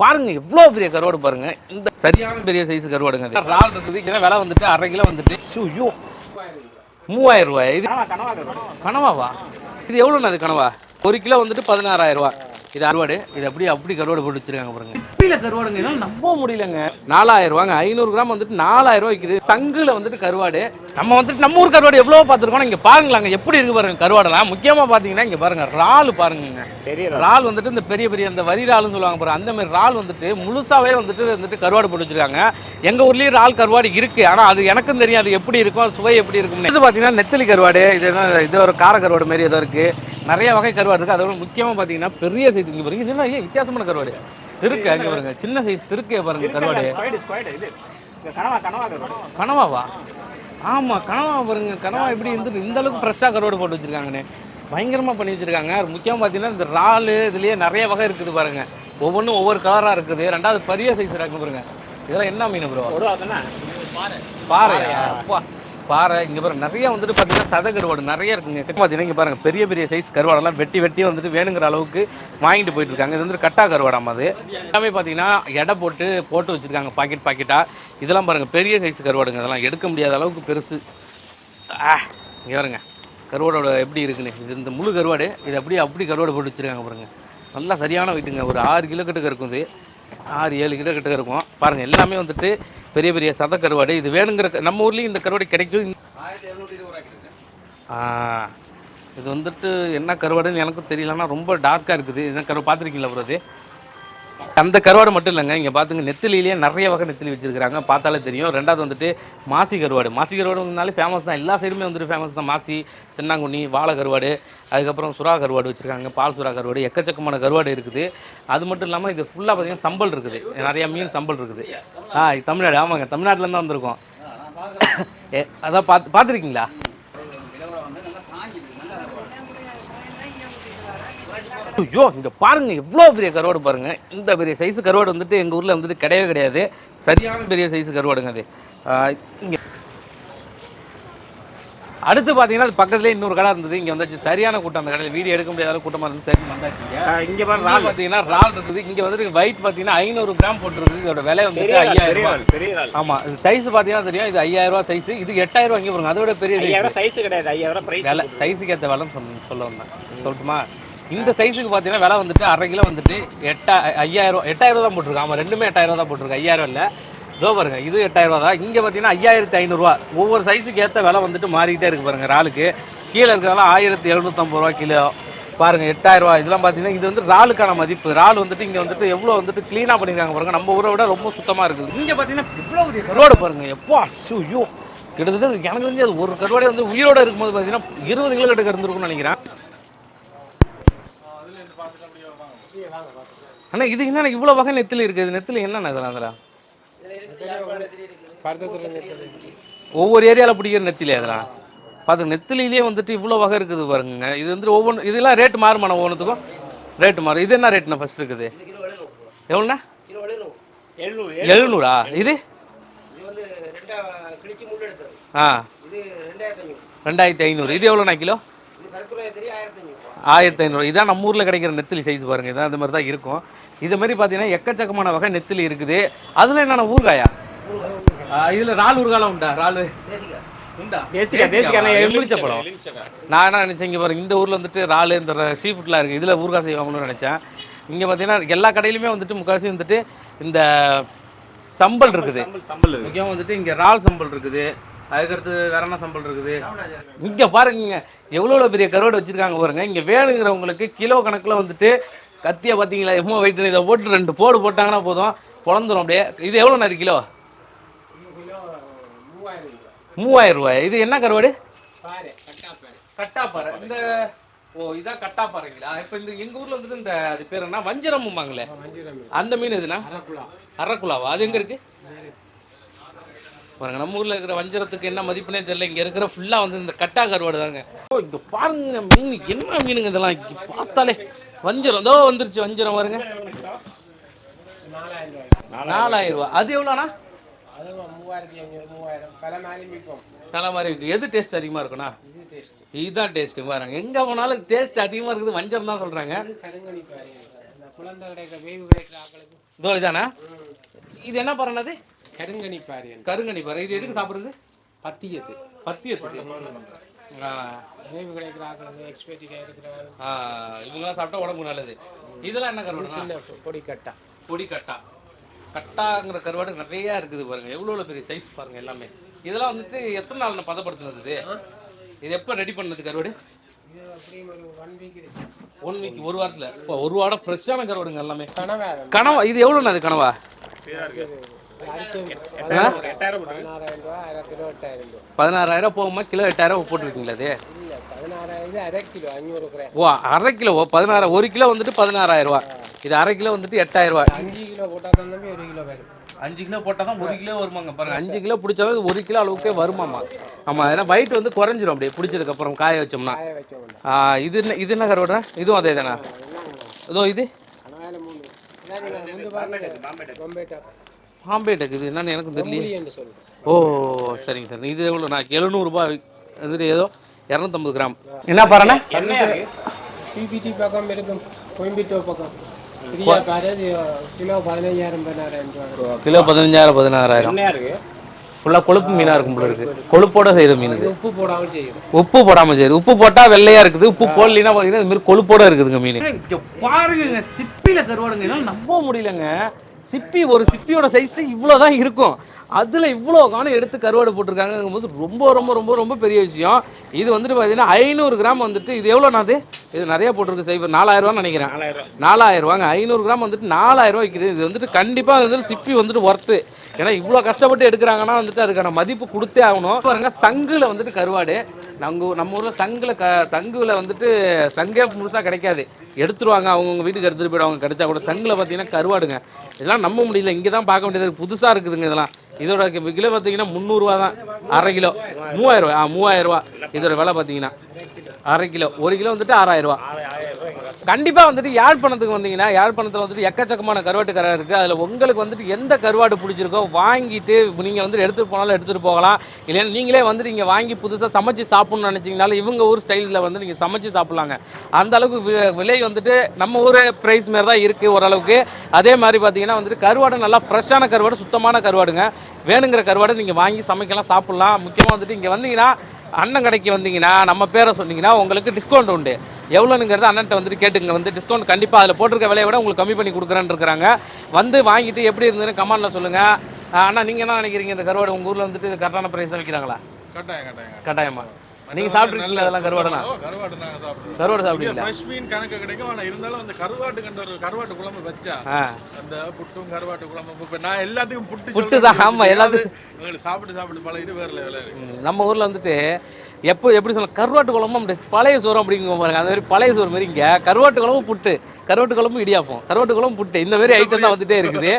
பாருங்க எவ்வளோ பெரிய கருவாடு பாருங்க. இந்த சரியான பெரிய சைஸ் கருவாடுங்க இது இறால் இருக்குது இதெல்லாம் விலை வந்துட்டு அரை கிலோ வந்துட்டு. ஐயோ. மூவாயிரம் ரூபாய் இது? கனவாவா? இது எவ்வளோண்ணா அது கனவா? ஒரு கிலோ வந்துட்டு பதினாறாயிரம் ரூபாய். இது அறுவாடு. இது அப்படியே அப்படி கருவாடு போட்டு வச்சிருக்காங்க பாருங்க. இப்படில கருவாடுங்க நம்ப முடியலங்க. நாலாயிரம் ரூபாங்க. ஐநூறு கிராம் வந்துட்டு நாலாயிரம் ரூபாய் விற்குது சங்குல வந்துட்டு கருவாடு. நம்ம வந்துட்டு நம்ம ஊர் கருவாடு எவ்வளோ பார்த்துருக்கோம். இங்க பாருங்களாங்க எப்படி இருக்கு பாருங்க கருவாடெல்லாம். முக்கியமா பாத்தீங்கன்னா இங்க பாருங்க இறால் பாருங்க பெரிய இறால். வந்துட்டு இந்த பெரிய பெரிய இந்த வரி இறால்னு சொல்லுவாங்க பாரு அந்த மாதிரி இறால் வந்துட்டு முழுசாவே வந்துட்டு வந்துட்டு கருவாடு போட்டு வச்சிருக்காங்க. எங்க ஊர்லயும் இறால் கருவாடு இருக்கு. ஆனா அது எனக்கும் தெரியும் அது எப்படி இருக்கும்? சுவை எப்படி இருக்கும் இது பாத்தீங்கன்னா நெத்தலி கருவாடு. இது என்ன இது ஒரு கார கருவாடு மாதிரி ஏதோ இருக்கு. நிறைய வகை கருவாடு இருக்கு. அதோட முக்கியமா பாத்தீங்கன்னா பெரிய சைஸ் இங்க பாருங்க. என்ன ஏன் வித்தியாசமான கருவாடு. இருக்கு அங்க பாருங்க. சின்ன சைஸ் திருக்கே பாருங்க கருவாடு. கனவாவா? ஆமா கனவா பாருங்க. கனவா எப்படி இருந்துட்டு இந்த அளவுக்கு ஃப்ரெஷ்ஷாக கருவாடு போட்டு வச்சிருக்காங்கண்ணே. பயங்கரமா பண்ணி வச்சிருக்காங்க. முக்கியமா பார்த்தீங்கன்னா இந்த இறாலு இதுலயே நிறைய வகை இருக்குது பாருங்க. ஒவ்வொன்றும் ஒவ்வொரு கலரா இருக்குது. ரெண்டாவது பெரிய சைஸ் இருக்கு பாருங்க. இதெல்லாம் என்ன மீன் ப்ரோ பாறையா? அப்பா பாறை இங்கே பாருங்க நிறைய வந்துட்டு பார்த்தீங்கன்னா சத கருவாடு நிறைய இருக்குங்க. பார்த்தீங்கன்னா இங்கே பாருங்கள் பெரிய பெரிய சைஸ் கருவாடெல்லாம் வெட்டி வெட்டி வந்துட்டு வேணுங்கிற அளவுக்கு வாங்கிட்டு போயிட்டு இருக்காங்க இது வந்து கட்டா கருவாடாம் அது? எல்லாமே பார்த்தீங்கன்னா எடை போட்டு போட்டு வச்சுருக்காங்க பாக்கெட் பாக்கெட்டாக இதெல்லாம் பாருங்கள் பெரிய சைஸ் கருவாடுங்க. இதெல்லாம் எடுக்க முடியாத அளவுக்கு பெருசு. இங்கே பாருங்க கருவாடோட எப்படி இருக்குன்னு. இது இந்த முழு கருவாடு இது அப்படியே அப்படி கருவாடு போட்டு வச்சிருக்காங்க பாருங்கள் நல்லா சரியான வெயிட்டுங்க ஒரு ஆறு கிலோ கிட்ட இருக்கும் இது. ஆறு ஏழு கிலோ கிட்ட இருக்கும். பாருங்க எல்லாமே வந்துட்டு பெரிய பெரிய சத கருவாடு. இது வேணுங்கிற நம்ம ஊர்லேயும் இந்த கருவாடு கிடைக்கும். இது வந்துட்டு என்ன கருவாடுன்னு எனக்கும் தெரியலன்னா ரொம்ப டார்க்காக இருக்குது. என்ன கருவாடு பார்த்துருக்கீங்களா ப்ரோ அது? அந்த கருவாடு மட்டும் இல்லைங்க. இங்கே பார்த்துங்க நெத்திலிலேயே நிறைய வகை நெத்திலி வச்சிருக்காங்க பார்த்தாலே தெரியும். ரெண்டாவது வந்துட்டு மாசி கருவாடு. மாசி கருவாடுனாலே ஃபேமஸ் தான். எல்லா சைடுமே வந்துட்டு ஃபேமஸ் தான். மாசி சென்னாங்குண்ணி வாழை கருவாடு அதுக்கப்புறம் சுறா கருவாடு வச்சுருக்காங்க. பால் சுறா கருவாடு எக்கச்சக்கமான கருவாடு இருக்குது. அது மட்டும் இல்லாமல் இது ஃபுல்லாக பார்த்தீங்கன்னா சம்பல் இருக்குது. நிறைய மீன் சம்பல் இருக்குது. ஆ தமிழ்நாடு. ஆமாங்க தமிழ்நாட்டிலேருந்து வந்திருக்கோம். அதான் பார்த்து பார்த்துருக்கீங்களா ஐயோ இங்க பாருங்க எவ்வளோ பெரிய கருவாடு பாருங்க. இந்த பெரிய சைஸ் கருவாடு வந்துட்டு எங்க ஊர்ல வந்துட்டு கிடையவே கிடையாது. சரியான பெரிய சைஸ் கருவாடுங்க அது. ஆஹ் இங்க அடுத்து பார்த்தீங்கன்னா அது பக்கத்துலேயே இன்னொரு கடை இருந்தது. இங்கே வந்தாச்சு. சரியான கூட்டம் அந்த கடையில். வீடியோ எடுக்க முடியாத கூட்டமாக இருந்து சரி வந்தாச்சுங்க. இங்க இறால். பார்த்தீங்கன்னா இறால் இருக்குது. இங்கே வந்துட்டு வெயிட் பார்த்தீங்கன்னா ஐநூறு கிராம் போட்டுருக்கு இதோட விலை இறால், ஐயாயிரம் பெரிய ரூபாய். இறால், பெரிய இறால். ஆமா இது சைஸ் பார்த்தீங்கன்னா தெரியும். இது ஐயாயிரம் ரூபாய் சைஸ் இது எட்டாயிரம் ரூபாய் இங்கே பாருங்க. அதோட பெரிய சைஸ் கிடையாது. ஐயாயிரம் விலை சைஸுக்கு ஏற்ற விலை சொல்ல சொல்ல வந்தேன். சொல்லட்டுமா? இந்த சைஸுக்கு பார்த்தீங்கன்னா விலை வந்துட்டு அரை கிலோ வந்துட்டு எட்டா ஐயாயிரம் ரூபா எட்டாயிரம் ரூபா தான் போட்டிருக்கு. ஆமாம் ரெண்டுமே எட்டாயிரம் ரூபா தான் போட்டிருக்கு. ஐயாயிரம் இல்லை. இதோ பாருங்க இது எட்டாயிரம் ரூபா தான். இங்கே பார்த்தீங்கன்னா ஐயாயிரத்தி ஐநூறுரூவா ஒவ்வொரு சைஸுக்கு ஏற்ற விலை வந்துட்டு மாறிக்கிட்டே இருக்கு பாருங்கள் இறாலுக்கு. கீழே இருக்கிறதால ஆயிரத்தி எழுநூற்றம்பது ரூபா கிலோ. பாருங்கள் எட்டாயிரரூவா இதெல்லாம் பார்த்தீங்கன்னா இது வந்து இறாலுக்கான மதிப்பு. இறால் வந்துட்டு இங்கே வந்துட்டு எவ்வளோ வந்துட்டு க்ளீனாக பண்ணியிருக்காங்க பாருங்கள் நம்ம ஊரை விட ரொம்ப சுத்தமாக இருக்குது. இங்கே பார்த்தீங்கன்னா இவ்வளோ பெரிய பாருங்கள் எப்போ அச்சோ ஐயோ. கிட்டத்தட்ட எனக்கு தெரிஞ்சு அது ஒரு கருவாடே வந்து உயிரோட இருக்கும்போது பார்த்தீங்கன்னா இருபது கிலோ கிட்ட இருந்திருக்கும்னு நினைக்கிறேன். அண்ணா இது என்ன இவ்வளோ வகை நெத்தில் இருக்குது? நெத்தில் என்னென்ன இதெல்லாம் அதெல்லாம் ஒவ்வொரு ஏரியாவில் பிடிக்கிற நெத்திலே அதெல்லாம். பார்த்து நெத்திலிலேயே வந்துட்டு இவ்வளோ வகை இருக்குது பாருங்க. இது வந்துட்டு ஒவ்வொன்று இதெல்லாம் ரேட்டு மாறுமாண்ணா ஒவ்வொன்றுத்துக்கும் ரேட்டு மாறும். இது என்ன ரேட்ண்ணா ஃபர்ஸ்ட் இருக்குது? எவ்வளோண்ணா எழுநூறா? இது? ஆ. ரெண்டாயிரத்தி ஐநூறு. இது எவ்வளோண்ணா கிலோ? ஆயிரத்தி ஐநூறு. இதான் நம்ம ஊரில் கிடைக்கிற நெத்திலி சைஸ் பாருங்க. இதான் இந்த மாதிரி தான் இருக்கும். இது மாதிரி பார்த்தீங்கன்னா எக்கச்சக்கமான வகை நெத்திலி இருக்குது. அதில் என்னென்ன ஊறுகாயா? இதில் ரால் ஊறுகாலாம் உண்டா? ரால் உண்டா? தேசிக்கா, நான் என்ன நினச்சேன் இங்கே பாருங்க இந்த ஊரில் வந்துட்டு ரால் இந்த சீ ஃபுட்லாம் இருக்குது இதில் ஊறுகாய் செய்வாங்கன்னு நினச்சேன். இங்கே பார்த்தீங்கன்னா எல்லா கடையிலுமே வந்துட்டு முக்கால்வாசி வந்துட்டு இந்த சம்பல் இருக்குது. சம்பல் சம்பல் இது. முக்கியம் வந்துட்டு இங்கே ரால் சம்பல் இருக்குது. அதுக்கடுத்து வேற என்ன சம்பல் இருக்குது? இங்கே பாருங்க. எவ்வளோ பெரிய கருவாடு வச்சிருக்காங்க பாருங்க. இங்கே வேணுங்கிறவங்களுக்கு கிலோ கணக்கில் வந்துட்டு கத்தியை பார்த்தீங்களா எம்மோ வெயிட் இதை போட்டு ரெண்டு போடு போட்டாங்கன்னா போதும். பொழந்துரும் அப்படியே. இது எவ்வளோ நேரம் கிலோ? மூவாயிரம் ரூபாய். இது என்ன கருவாடு? கட்டாப்பாறை. இந்த ஓ இதான் கட்டாப்பாறைங்களா? இப்போ இந்த எங்கள் ஊரில் வந்துட்டு இந்த அது பேர் என்ன? வஞ்சிரம்பாங்களே அந்த மீன் எதுனா? அரக்குலாவா அது எங்கே இருக்கு? பாருங்க நம்ம ஊரில் இருக்கிற வஞ்சரத்துக்கு என்ன மதிப்புனே தெரியல. இங்கே இருக்கிற ஃபுல்லாக வந்து இந்த கட்டா கருவாடு தாங்க. ஓ இங்கே பாருங்க மீன் என்ன மீனுங்க இதெல்லாம்? பார்த்தாலே வஞ்சரம். இதோ வந்துருச்சு வஞ்சரம் பாருங்க. நாலாயிரம் ரூபாய். ரூபா அது எவ்வளோண்ணா? அது மாதிரி இருக்கு. எது டேஸ்ட் அதிகமாக இருக்குண்ணா? இதுதான் டேஸ்ட் இதுதான் டேஸ்ட்டு பாருங்க. எங்கே போனாலும் டேஸ்ட் அதிகமாக இருக்குது. வஞ்சரம் தான் சொல்கிறாங்க இதோ இதானா இது என்ன பாருங்க கருங்கனி பாரு கருங்கனி பாரு இது எதுக்கு சாப்பிடுறது? பத்தியத்து. பத்தியத்துக்கு இவங்கெல்லாம் சாப்பிட்டா உடம்புக்கு நல்லது. இதெல்லாம் என்ன கருவாடு பொடி கட்டா பொடி கட்டா கட்டாங்கிற கருவாடு நிறைய இருக்குது பாருங்க. எவ்வளோ பெரிய சைஸ் பாருங்க எல்லாமே. இதெல்லாம் வந்துட்டு எத்தனை நாள் நான் பதப்படுத்தினது இது? இது எப்போ ரெடி பண்ணது கருவாடு? இது அப்படியும் ஒரு ஒன் வீக் இருக்கு. ஒன் வீக் ஒரு வாரத்தில். இப்போ ஒரு வாரம் ஃப்ரெஷ்ஷான கருவாடுங்க எல்லாமே. கனவா இது எவ்வளோண்ணா அது கனவா? பதினாறாயிரம் ரூபா கிலோ எட்டாயிரம் போகுமா கிலோ எட்டாயிரம் போட்டுருக்கீங்களா அது அரை கிலோ ஓ அரை கிலோ பதினாறு ஒரு கிலோ வந்துட்டு பதினாறாயிரம் ரூபா. இது அரை கிலோ வந்துட்டு எட்டாயிரம் ரூபா. அஞ்சு கிலோ போட்டால் தான் ஒரு கிலோ வரும் அஞ்சு கிலோ போட்டால் தான் ஒரு கிலோ வருமாங்க. பாருங்க அஞ்சு கிலோ பிடிச்சாலும் ஒரு கிலோ அளவுக்கே வருமாமா ஆமாம் ஏன்னா வயிட்டு வந்து குறைஞ்சிரும் அப்படியே பிடிச்சதுக்கப்புறம் காய வச்சோம்னா. காய வச்சோம்னா ஆ, இது என்ன இது என்ன கருவாடுனா இதுவும் அதே தானே இதோ இது. பாருங்க பொம்பேட்டா பாம்பேட்டுக்கு இது என்னன்னு எனக்கு தெரியல ஓ சரிங்க சார். இது எவ்வளோ? நான் எழுநூறுபா இது ஏதோ இரநூத்தம்பது கிராம். என்ன பாருண்ணா? பிபிடி பக்கம் இருக்கும். கோயம்பிட்டோ பக்கம். இது கிலோ பதினஞ்சாயிரம் பதினாறாயிரம் கிலோ பதினஞ்சாயிரம் பதினாறாயிரம். ஃபுல்லாக கொழுப்பு மீனாக இருக்கும் போல இருக்கு. கொழுப்போட செய்கிற மீன் இது. இது உப்பு போடாமல் செய்யுது உப்பு போடாம சரி உப்பு போட்டா வெள்ளையா இருக்குது. உப்பு போடலினா பாத்தீங்கன்னா இந்த மாதிரி கொழுப்போட இருக்குதுங்க மீன். பாருங்க சிப்பில கருவாடுங்க. நம்ப முடியலங்க. சிப்பி ஒரு சிப்பியோட சைஸ் இவ்வளோதான் இருக்கும். அதில் இவ்வளோ காணும் எடுத்து கருவாடு போட்டிருக்காங்கங்கும் போது ரொம்ப ரொம்ப ரொம்ப ரொம்ப பெரிய விஷயம். இது வந்துட்டு பார்த்தீங்கன்னா ஐநூறு கிராம் வந்துட்டு இது எவ்வளோண்ணா அது? இது நிறைய போட்டிருக்கு சைபர் நாலாயிரம் ரூபான்னு நினைக்கிறேன் ரூபாங்க ஐநூறு கிராம் வந்துட்டு நாலாயிரம் ரூபாய் விற்கிது இது வந்துட்டு கண்டிப்பாக வந்துட்டு சிப்பி வந்துட்டு ஒர்த்து ஏன்னா இவ்வளோ கஷ்டப்பட்டு எடுக்கிறாங்கன்னா வந்துட்டு அதுக்கான மதிப்பு கொடுத்தே ஆகணும். பாருங்க சங்குல வந்துட்டு கருவாடு. நம்ம நம்ம ஊரில் சங்குல க சங்குல வந்துட்டு சங்கே முழுசாக கிடைக்காது. எடுத்துருவாங்க அவங்கவுங்க வீட்டுக்கு எடுத்துகிட்டு போயிடுவாங்க கிடைச்சா கூட. சங்குல பார்த்தீங்கன்னா கருவாடுங்க. இதெல்லாம் நம்ப முடியல இங்கே தான் பார்க்க வேண்டியது புதுசாக இருக்குதுங்க இதெல்லாம். இதோட கிலோ பார்த்தீங்கன்னா முந்நூறுரூவா தான். அரை கிலோ. மூவாயிரம் ரூபா ஆ மூவாயிரம் ரூபா இதோட விலை பார்த்தீங்கன்னா அரை கிலோ. ஒரு கிலோ வந்துட்டு ஆறாயிரம் ரூபா கண்டிப்பாக வந்துட்டு யாழ்ப்பாணத்துக்கு வந்தீங்கன்னா யாழ்ப்பாணத்தில் வந்துட்டு எக்கச்சக்கமான கருவாட்டு கரை இருக்குது அதில் உங்களுக்கு வந்துட்டு எந்த கருவாடு பிடிச்சிருக்கோ வாங்கிட்டு நீங்கள் வந்துட்டு எடுத்துகிட்டு போனாலும் எடுத்துகிட்டு போகலாம். இல்லைன்னா நீங்களே வந்துட்டு இங்கே வாங்கி புதுசாக சமைச்சு சாப்பிட்ணும்னு நினச்சிங்கனாலும் இவங்க ஊர் ஸ்டைலில் வந்து நீங்கள் சமைச்சு சாப்பிட்லாங்க. அந்த அளவுக்கு விலை வந்துட்டு நம்ம ஊர் ப்ரைஸ் மாரி தான் இருக்குது ஓரளவுக்கு. அதே மாதிரி பார்த்தீங்கன்னா வந்துட்டு கருவாடு நல்லா ஃப்ரெஷ்ஷான கருவாடு சுத்தமான கருவாடுங்க. வேணுங்கிற கருவாடை நீங்கள் வாங்கி சமைக்கலாம் சாப்பிட்லாம். முக்கியமாக வந்துட்டு இங்கே வந்தீங்கன்னா அண்ணன் கடைக்கு வந்தீங்கன்னா நம்ம பேரை சொன்னீங்கன்னா உங்களுக்கு டிஸ்கவுண்ட் உண்டு. எவ்வளோனுங்கிறது அண்ணன்ட்ட வந்துட்டு கேட்டுங்க வந்து டிஸ்கவுண்ட் கண்டிப்பாக அதில் போட்டிருக்க விலையை விட உங்களுக்கு கம்மி பண்ணி கொடுக்குறேன்னு இருக்கிறாங்க. வந்து வாங்கிட்டு எப்படி இருந்ததுன்னு கமெண்ட்டில் சொல்லுங்கள் அண்ணா நீங்கள் என்ன நினைக்கிறீங்க? இந்த கருவாடு உங்கள் ஊரில் வந்துட்டு கரெக்டான ப்ரைஸ் தான் விற்கிறாங்களா? கட்டாயம் கட்டாயம். கட்டாயமா? நீங்கள் சாப்பிட்ருக்கீங்களா அதெல்லாம் கருவாடுனா? கருவாடு நாங்க சாப்பிடுறோம். கருவாடு சாப்பிடுவீங்களா? ஃப்ரெஷ் மீன் கணக்கு கிடைக்கும். ஆனா இருந்தாலும் அந்த கருவாட்டு கண்ட ஒரு கருவாட்டு குழம்பு வச்சா அந்த புட்டும் கருவாட்டு குழம்பு இப்ப நான் எல்லாத்துக்கும் புட்டு புட்டு தான், ஆமா, எல்லாத்துக்கும். சாப்பிட்டு சாப்பிட்டு பழகிட்டு வேற லெவலில் நம்ம ஊரில் வந்துட்டு எப்போ எப்படி சொல்ல கருவாட்டு குழம்பு அப்படி பழைய சோறு அப்படிங்க பாருங்க அந்த மாதிரி பழைய சோறு மாதிரி இங்கே கருவாட்டு குழம்பு புட்டு கருவாட்டு குழம்பு இடியாப்பம் கருவாட்டு குழம்பு புட்டு இந்த மாதிரி ஐட்டம் தான் வந்துட்டே இருக்குது.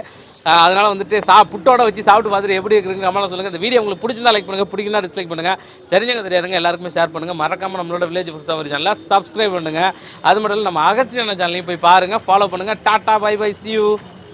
அதனால் வந்துட்டு சா புட்டோட வச்சு சாப்பிட்டு பார்த்துட்டு எப்படி இருக்குங்க அம்மா சொல்லுங்கள் இந்த வீடியோ உங்களுக்கு பிடிச்சிருந்தா லைக் பண்ணுங்கள் பிடிக்குன்னா டிஸ்லைக் பண்ணுங்கள் தெரிஞ்சவங்க தெரியாதுங்க எல்லாருக்குமே ஷேர் பண்ணுங்கள் மறக்காமல் நம்மளோட வில்லேஜ் ஃபுட்ஸ் அவர் சேனலை சப்ஸ்கிரைப் பண்ணுங்கள் அது மட்டும் இல்லை நம்ம அகஸ்டியான சேனலையும் போய் பாருங்கள் ஃபாலோ பண்ணுங்கள் tata bye bye see you